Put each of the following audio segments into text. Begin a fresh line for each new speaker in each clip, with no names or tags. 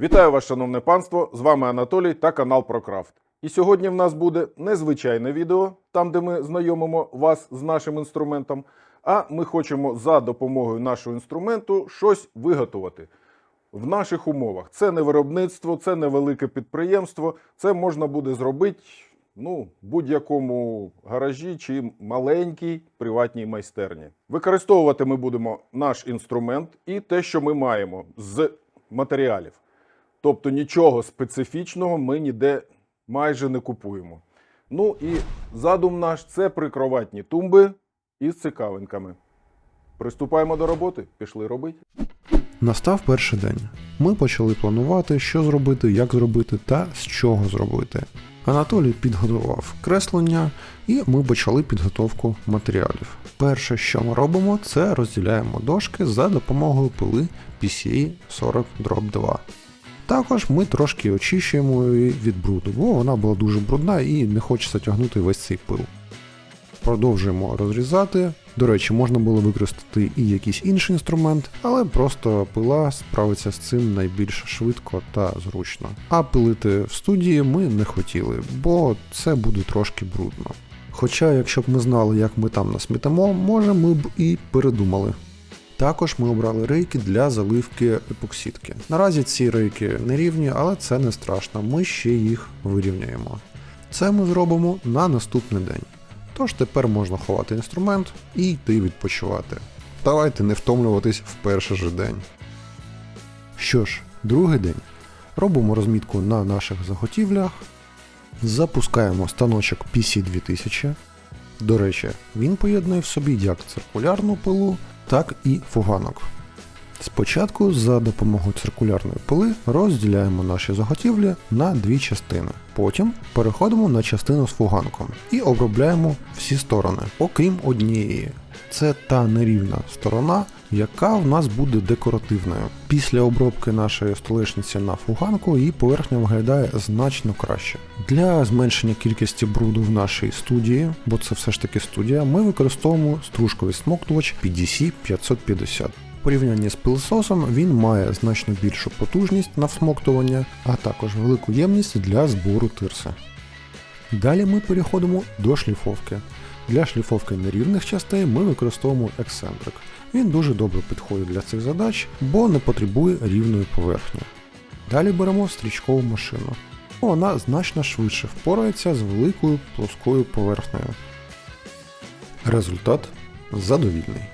Вітаю вас, шановне панство! З вами Анатолій та канал ProCraft. І сьогодні в нас буде незвичайне відео, там де ми знайомимо вас з нашим інструментом. А ми хочемо за допомогою нашого інструменту щось виготувати в наших умовах. Це не виробництво, це не велике підприємство. Це можна буде зробити ну, будь-якому гаражі чи маленькій приватній майстерні. Використовувати ми будемо наш інструмент і те, що ми маємо з матеріалів. Тобто нічого специфічного ми ніде майже не купуємо. Ну і задум наш це прикроватні тумби із цікавинками. Приступаємо до роботи, пішли робити.
Настав перший день. Ми почали планувати, що зробити, як зробити та з чого зробити. Анатолій підготував креслення, і ми почали підготовку матеріалів. Перше, що ми робимо, це розділяємо дошки за допомогою пили PCA 40 2. Також ми трошки очищуємо від бруду, бо вона була дуже брудна і не хочеться тягнути весь цей пил. Продовжуємо розрізати. До речі, можна було використати і якийсь інший інструмент, але просто пила справиться з цим найбільш швидко та зручно. А пилити в студії ми не хотіли, бо це буде трошки брудно. Хоча, якщо б ми знали, як ми там насмітимо, може ми б і передумали. Також ми обрали рейки для заливки епоксидки. Наразі ці рейки нерівні, але це не страшно, ми ще їх вирівняємо. Це ми зробимо на наступний день. Тож тепер можна ховати інструмент і йти відпочивати. Давайте не втомлюватись в перший же день. Що ж, другий день. Робимо розмітку на наших заготівлях. Запускаємо станочок PC2000. До речі, він поєднує в собі як циркулярну пилу, так і фуганок. Спочатку за допомогою циркулярної пили розділяємо наші заготівлі на дві частини. Потім переходимо на частину з фуганком і обробляємо всі сторони, окрім однієї. Це та нерівна сторона, яка в нас буде декоративною. Після обробки нашої столешниці на фуганку її поверхня виглядає значно краще. Для зменшення кількості бруду в нашій студії, бо це все ж таки студія, ми використовуємо стружковий смоктувач PDC 550. В порівнянні з пилососом він має значно більшу потужність на всмоктування, а також велику ємність для збору тирси. Далі ми переходимо до шліфовки. Для шліфовки нерівних частей ми використовуємо ексцентрик. Він дуже добре підходить для цих задач, бо не потребує рівної поверхні. Далі беремо стрічкову машину. Вона значно швидше впорається з великою плоскою поверхнею. Результат задовільний.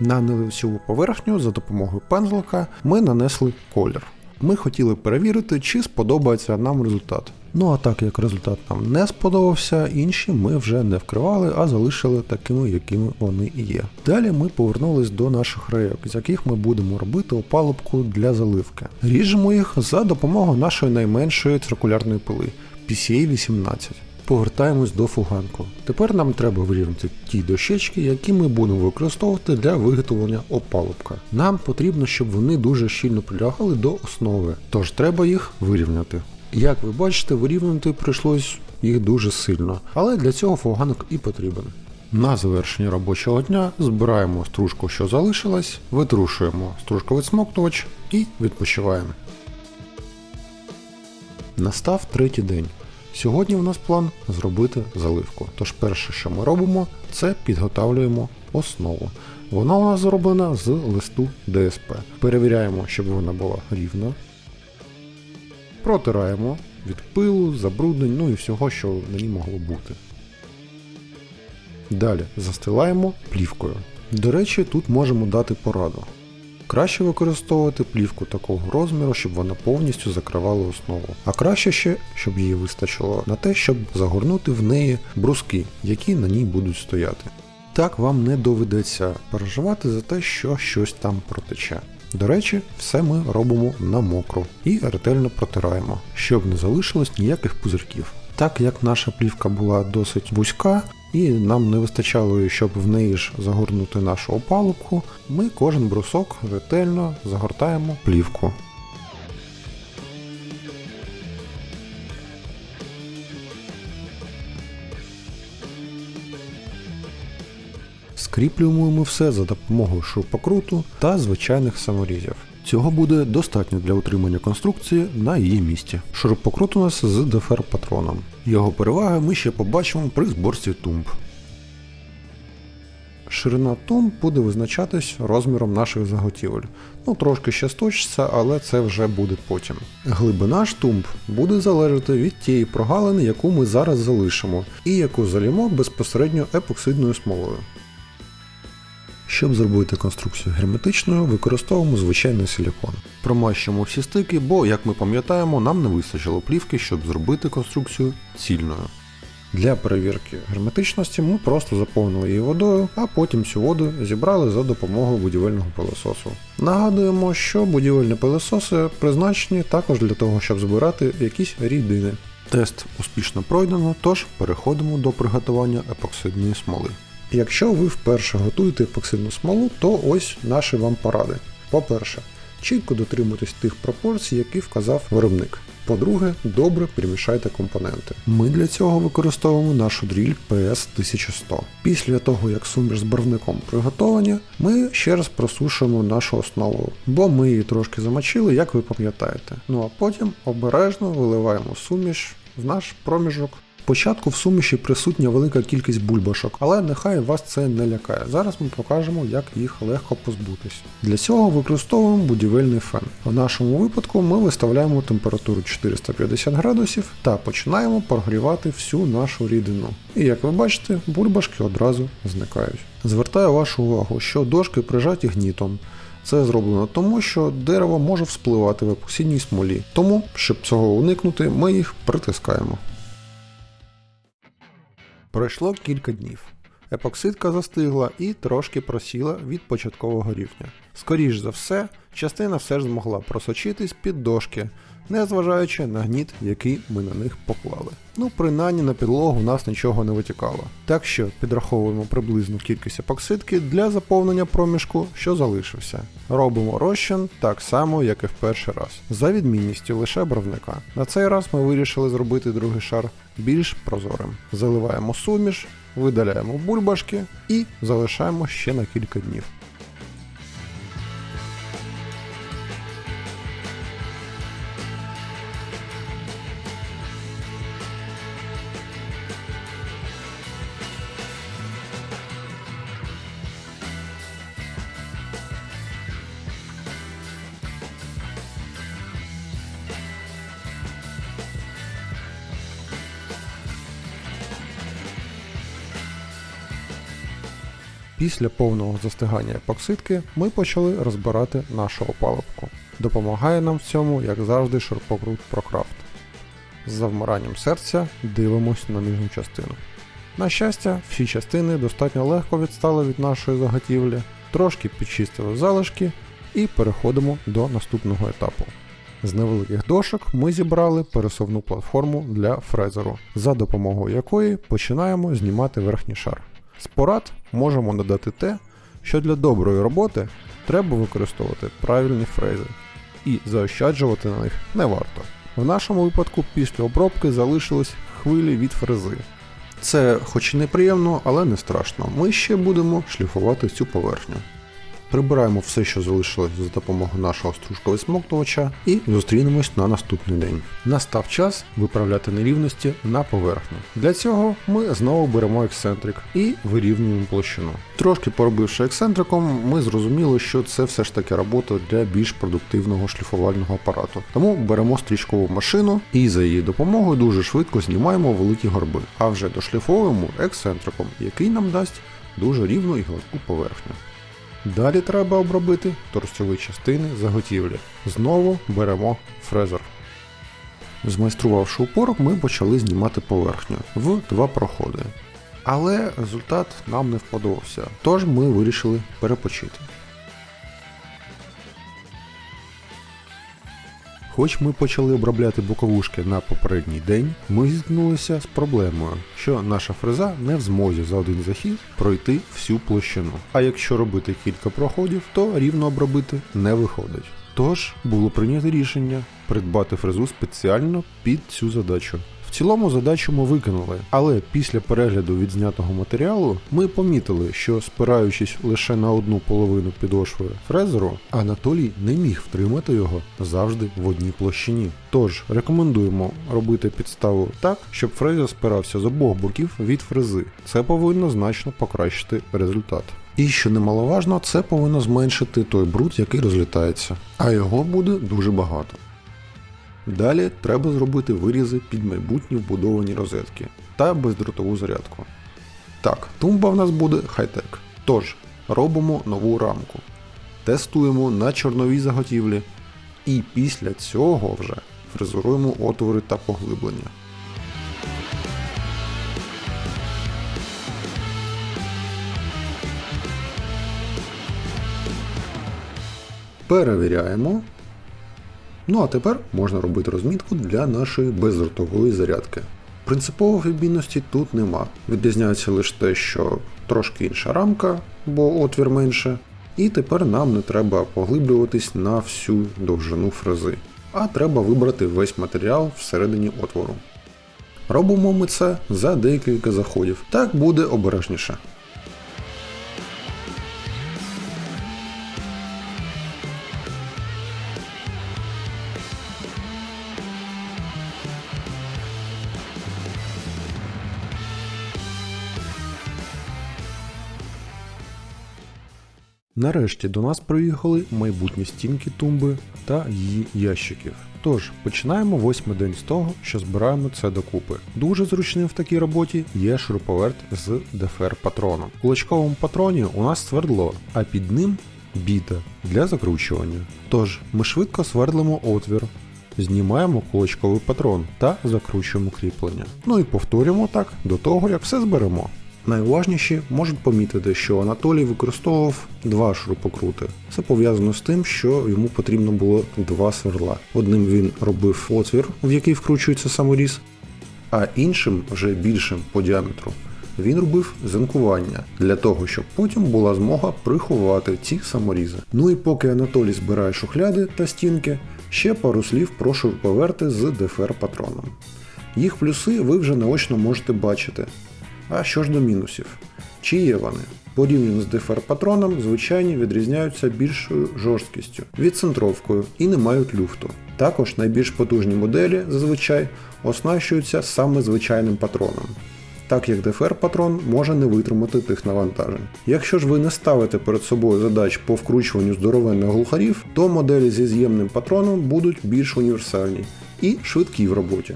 На нелицьову поверхню за допомогою пензлика ми нанесли колір. Ми хотіли перевірити, чи сподобається нам результат. Ну а так як результат нам не сподобався, інші ми вже не вкривали, а залишили такими, якими вони і є. Далі ми повернулись до наших рейок, з яких ми будемо робити опалубку для заливки. Ріжемо їх за допомогою нашої найменшої циркулярної пили PCA 18. Повертаємось до фуганку. Тепер нам треба вирівняти ті дощечки, які ми будемо використовувати для виготовлення опалубка. Нам потрібно, щоб вони дуже щільно прилягали до основи, тож треба їх вирівняти. Як ви бачите, вирівнювати прийшлось їх дуже сильно, але для цього фуганок і потрібен. На завершення робочого дня збираємо стружку, що залишилась, витрушуємо стружковий смоктувач і відпочиваємо. Настав третій день. Сьогодні у нас план зробити заливку. Тож перше, що ми робимо, це підготавлюємо основу. Вона у нас зроблена з листу ДСП. Перевіряємо, щоб вона була рівна. Протираємо від пилу, забруднень, ну і всього, що на ній могло бути. Далі застилаємо плівкою. До речі, тут можемо дати пораду. Краще використовувати плівку такого розміру, щоб вона повністю закривала основу. А краще ще, щоб її вистачило на те, щоб загорнути в неї бруски, які на ній будуть стояти. Так вам не доведеться переживати за те, що щось там протече. До речі, все ми робимо на мокру і ретельно протираємо, щоб не залишилось ніяких пузирків. Так як наша плівка була досить вузька, і нам не вистачало, щоб в неї ж загорнути нашу опалубку, ми кожен брусок ретельно загортаємо плівку. Скріплюємо ми все за допомогою шурупокруту та звичайних саморізів. Цього буде достатньо для утримання конструкції на її місці. Шурупокрут у нас з дефер патроном. Його переваги ми ще побачимо при зборці тумб. Ширина тумб буде визначатись розміром наших заготівель. Ну, трошки ще сточиться, але це вже буде потім. Глибина ж тумб буде залежати від тієї прогалини, яку ми зараз залишимо, і яку залімо безпосередньо епоксидною смолою. Щоб зробити конструкцію герметичною, використовуємо звичайний силікон. Промащуємо всі стики, бо, як ми пам'ятаємо, нам не вистачило плівки, щоб зробити конструкцію цільною. Для перевірки герметичності ми просто заповнили її водою, а потім цю воду зібрали за допомогою будівельного пилососу. Нагадуємо, що будівельні пилососи призначені також для того, щоб збирати якісь рідини. Тест успішно пройдено, тож переходимо до приготування епоксидної смоли. Якщо ви вперше готуєте епоксидну смолу, то ось наші вам поради. По-перше, чітко дотримуйтесь тих пропорцій, які вказав виробник. По-друге, добре перемішайте компоненти. Ми для цього використовуємо нашу дріль PS1100. Після того, як суміш з барвником приготовані, ми ще раз просушуємо нашу основу, бо ми її трошки замочили, як ви пам'ятаєте. Ну а потім обережно виливаємо суміш в наш проміжок. Спочатку в суміші присутня велика кількість бульбашок, але нехай вас це не лякає. Зараз ми покажемо, як їх легко позбутись. Для цього використовуємо будівельний фен. В нашому випадку ми виставляємо температуру 450 градусів та починаємо прогрівати всю нашу рідину. І як ви бачите, бульбашки одразу зникають. Звертаю вашу увагу, що дошки прижаті гнітом. Це зроблено тому, що дерево може вспливати в епоксидній смолі. Тому, щоб цього уникнути, ми їх притискаємо. Пройшло кілька днів. Епоксидка застигла і трошки просіла від початкового рівня. Скоріш за все, частина все ж змогла просочитись під дошки, незважаючи на гніт, який ми на них поклали. Ну, принаймні на підлогу в нас нічого не витікало. Так що підраховуємо приблизну кількість епоксидки для заповнення проміжку, що залишився. Робимо розчин так само, як і в перший раз, за відмінністю лише барвника. На цей раз ми вирішили зробити другий шар більш прозорим. Заливаємо суміш, видаляємо бульбашки і залишаємо ще на кілька днів. Після повного застигання епоксидки ми почали розбирати нашу опалубку. Допомагає нам в цьому, як завжди, шурпокрут ProCraft. З завмиранням серця дивимось на нижню частину. На щастя, всі частини достатньо легко відстали від нашої заготівлі, трошки підчистили залишки і переходимо до наступного етапу. З невеликих дошок ми зібрали пересувну платформу для фрезеру, за допомогою якої починаємо знімати верхній шар. З порад можемо додати те, що для доброї роботи треба використовувати правильні фрези і заощаджувати на них не варто. В нашому випадку після обробки залишились хвилі від фрези. Це хоч і неприємно, але не страшно. Ми ще будемо шліфувати цю поверхню. Прибираємо все, що залишилось за допомогою нашого стружковисмоктувача, і зустрінемось на наступний день. Настав час виправляти нерівності на поверхню. Для цього ми знову беремо ексцентрик і вирівнюємо площину. Трошки поробивши ексцентриком, ми зрозуміли, що це все ж таки робота для більш продуктивного шліфувального апарату. Тому беремо стрічкову машину і за її допомогою дуже швидко знімаємо великі горби, а вже дошліфовуємо ексцентриком, який нам дасть дуже рівну і гладку поверхню. Далі треба обробити торцьові частини заготівлі. Знову беремо фрезер. Змайструвавши упорок, ми почали знімати поверхню в два проходи. Але результат нам не вподобався, тож ми вирішили перепочити. Хоч ми почали обробляти боковушки на попередній день, ми зіткнулися з проблемою, що наша фреза не в змозі за один захід пройти всю площину. А якщо робити кілька проходів, то рівно обробити не виходить. Тож було прийнято рішення придбати фрезу спеціально під цю задачу. В цілому задачу ми виконали, але після перегляду відзнятого матеріалу ми помітили, що спираючись лише на одну половину підошви фрезеру, Анатолій не міг втримати його завжди в одній площині. Тож рекомендуємо робити підставу так, щоб фрезер спирався з обох боків від фрези. Це повинно значно покращити результат. І що немаловажно, це повинно зменшити той бруд, який розлітається, а його буде дуже багато. Далі треба зробити вирізи під майбутні вбудовані розетки та бездротову зарядку. Так, тумба в нас буде хай-тек. Тож, робимо нову рамку, тестуємо на чорновій заготівлі, і після цього вже фрезеруємо отвори та поглиблення. Перевіряємо. Ну а тепер можна робити розмітку для нашої бездротової зарядки. Принципових відмінностей тут нема. Відрізняється лише те, що трошки інша рамка, бо отвір менше. І тепер нам не треба поглиблюватись на всю довжину фрези, а треба вибрати весь матеріал всередині отвору. Робимо ми це за декілька заходів. Так буде обережніше. Нарешті до нас приїхали майбутні стінки тумби та її ящиків. Тож починаємо восьмий день з того, що збираємо це докупи. Дуже зручним в такій роботі є шуруповерт з дефер патроном. У кулачковому патроні у нас свердло, а під ним біта для закручування. Тож ми швидко свердлимо отвір, знімаємо кулачковий патрон та закручуємо кріплення. Ну і повторюємо так до того, як все зберемо. Найуважніші можуть помітити, що Анатолій використовував два шурупокрути. Це пов'язано з тим, що йому потрібно було два сверла. Одним він робив отвір, в який вкручується саморіз, а іншим, вже більшим по діаметру, він робив зенкування для того, щоб потім була змога приховати ці саморізи. Ну і поки Анатолій збирає шухляди та стінки, ще пару слів про шуруповерти з дефер патроном. Їх плюси ви вже наочно можете бачити. А що ж до мінусів? Чи є вони? Порівняно з дефер патроном, звичайні відрізняються більшою жорсткістю, відцентровкою і не мають люфту. Також найбільш потужні моделі зазвичай оснащуються саме звичайним патроном, так як дефер патрон може не витримати тих навантажень. Якщо ж ви не ставите перед собою задач по вкручуванню здоровенних глухарів, то моделі зі з'ємним патроном будуть більш універсальні і швидкі в роботі.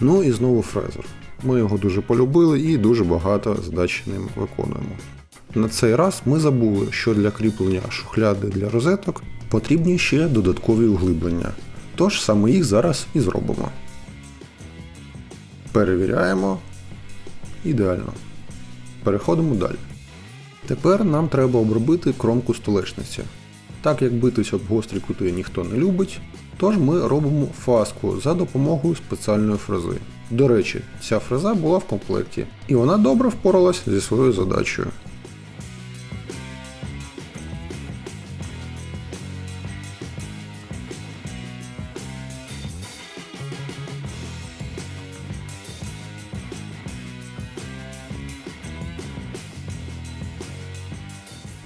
Ну і знову фрезер. Ми його дуже полюбили і дуже багато задач ним виконуємо. На цей раз ми забули, що для кріплення шухляди для розеток потрібні ще додаткові углиблення. Тож саме їх зараз і зробимо. Перевіряємо. Ідеально. Переходимо далі. Тепер нам треба обробити кромку столешниці. Так як битись об гострі кути ніхто не любить, тож ми робимо фаску за допомогою спеціальної фрези. До речі, ця фреза була в комплекті, і вона добре впоралась зі своєю задачею.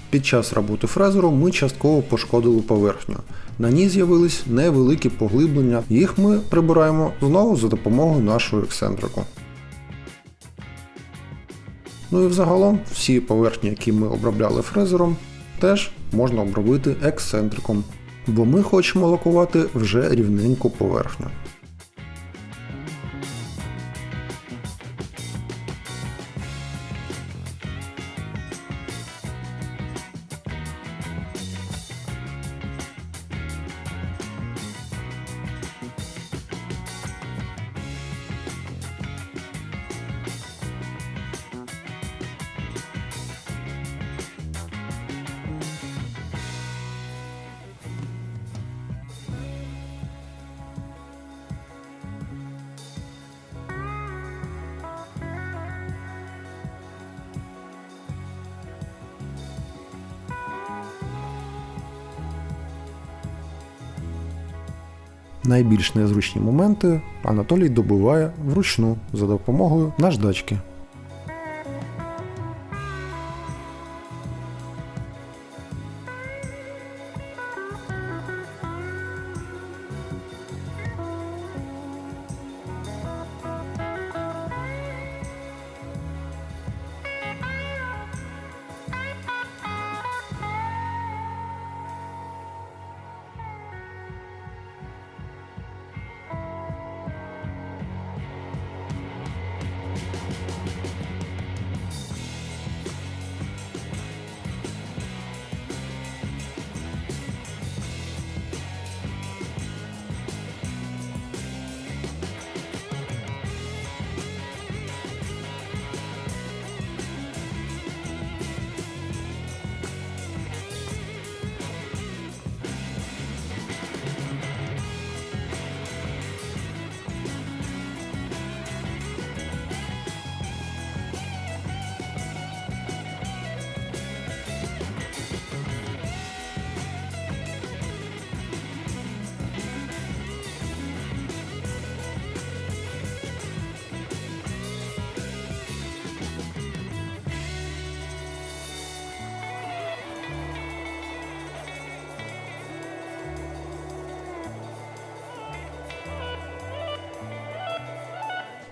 Під час роботи фрезеру ми частково пошкодили поверхню. На ній з'явились невеликі поглиблення, їх ми прибираємо знову за допомогою нашого ексцентрику. Ну і взагалом всі поверхні, які ми обробляли фрезером, теж можна обробити ексцентриком, бо ми хочемо лакувати вже рівненьку поверхню. Найбільш незручні моменти Анатолій добиває вручну за допомогою наждачки.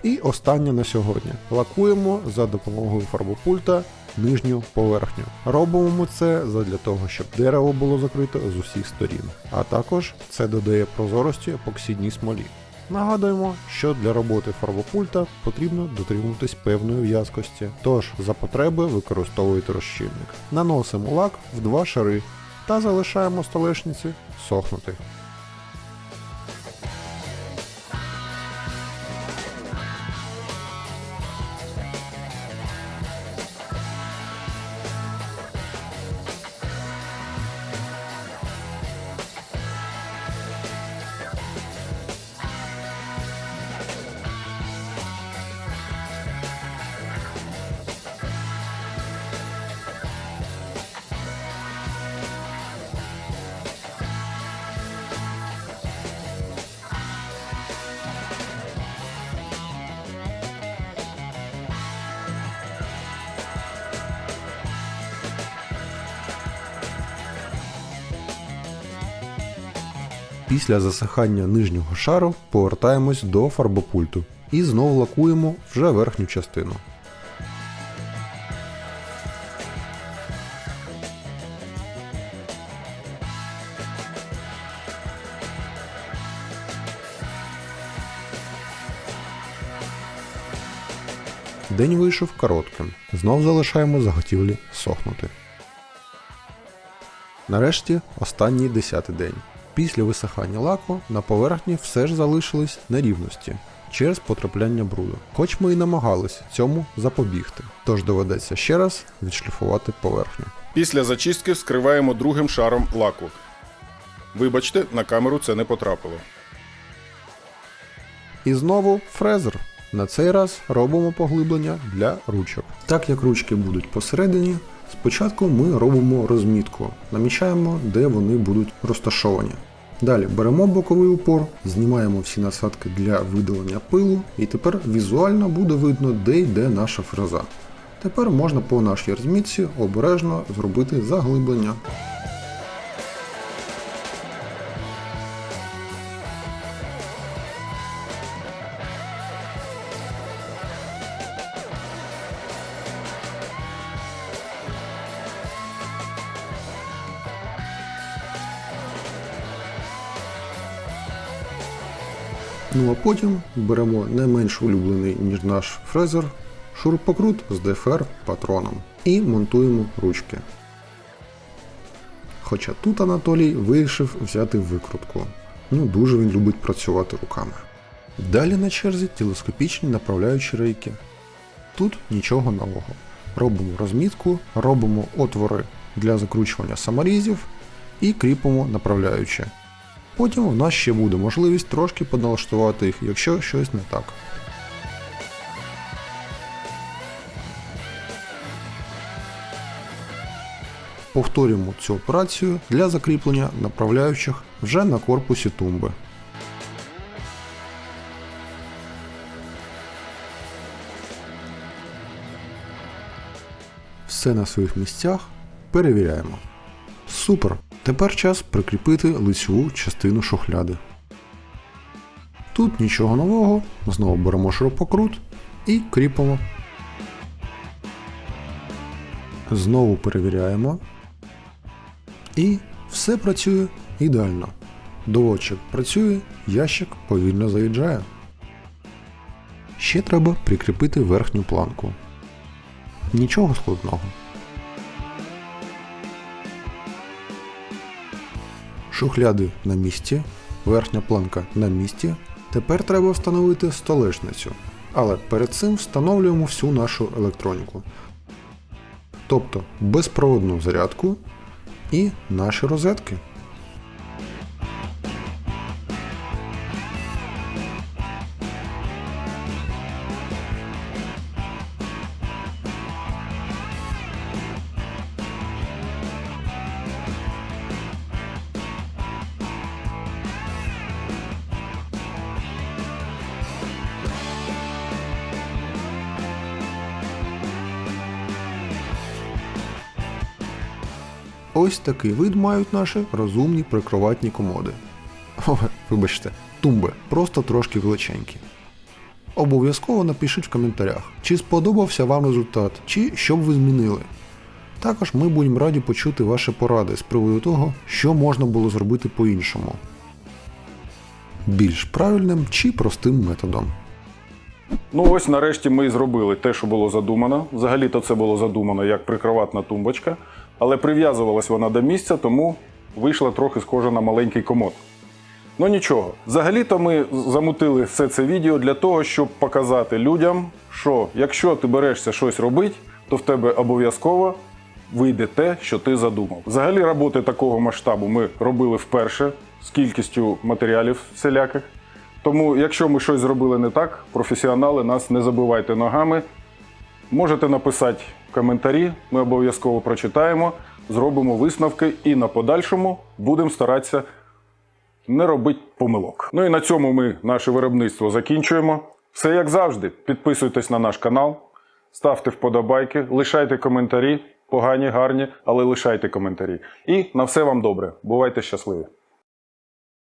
І останнє на сьогодні. Лакуємо за допомогою фарбопульта нижню поверхню. Робимо це задля того, щоб дерево було закрите з усіх сторін. А також це додає прозорості епоксидній смолі. Нагадуємо, що для роботи фарбопульта потрібно дотримуватись певної в'язкості, тож за потреби використовуйте розчинник. Наносимо лак в два шари та залишаємо столешниці сохнути. Після засихання нижнього шару повертаємось до фарбопульту і знову лакуємо вже верхню частину. День вийшов коротким. Знов залишаємо заготівлі сохнути. Нарешті останній десятий день. Після висихання лаку на поверхні все ж залишились нерівності через потрапляння бруду. Хоч ми і намагались цьому запобігти, тож доведеться ще раз відшліфувати поверхню.
Після зачистки скриваємо другим шаром лаку. Вибачте, на камеру це не потрапило.
І знову фрезер. На цей раз робимо поглиблення для ручок. Так як ручки будуть посередині, спочатку ми робимо розмітку, намічаємо, де вони будуть розташовані. Далі беремо боковий упор, знімаємо всі насадки для видалення пилу, і тепер візуально буде видно, де йде наша фреза. Тепер можна по нашій розмітці обережно зробити заглиблення. Ну а потім беремо не менш улюблений, ніж наш фрезер, шурупокрут з ДФР патроном і монтуємо ручки. Хоча тут Анатолій вирішив взяти викрутку. Ну дуже він любить працювати руками. Далі на черзі телескопічні направляючі рейки. Тут нічого нового. Робимо розмітку, робимо отвори для закручування саморізів і кріпимо направляючі. Потім в нас ще буде можливість трошки поналаштувати їх, якщо щось не так. Повторюємо цю операцію для закріплення направляючих вже на корпусі тумби. Все на своїх місцях перевіряємо. Супер! Тепер час прикріпити лицьову частину шухляди. Тут нічого нового, знову беремо шурупокрут і кріпимо. Знову перевіряємо. І все працює ідеально. Доводчик працює, ящик повільно заїжджає. Ще треба прикріпити верхню планку. Нічого складного. Шухляди на місці, верхня планка на місці. Тепер треба встановити столешницю. Але перед цим встановлюємо всю нашу електроніку. Тобто безпроводну зарядку і наші розетки. Ось такий вид мають наші розумні прикроватні комоди. О, вибачте, тумби, просто трошки величенькі. Обов'язково напишіть в коментарях, чи сподобався вам результат, чи що б ви змінили. Також ми будемо раді почути ваші поради з приводу того, що можна було зробити по-іншому. Більш правильним чи простим методом.
Ну ось нарешті ми і зробили те, що було задумано. Взагалі-то це було задумано як прикроватна тумбочка, але прив'язувалась вона до місця, тому вийшла трохи схожа на маленький комод. Ну нічого, взагалі-то ми замутили все це відео для того, щоб показати людям, що якщо ти берешся щось робити, то в тебе обов'язково вийде те, що ти задумав. Взагалі роботи такого масштабу ми робили вперше з кількістю матеріалів всіляких. Тому, якщо ми щось зробили не так, професіонали нас не забивайте ногами. Можете написати коментарі, ми обов'язково прочитаємо, зробимо висновки і на подальшому будемо старатися не робити помилок. Ну і на цьому ми наше виробництво закінчуємо. Все як завжди, підписуйтесь на наш канал, ставте вподобайки, лишайте коментарі, погані, гарні, але лишайте коментарі. І на все вам добре. Бувайте щасливі!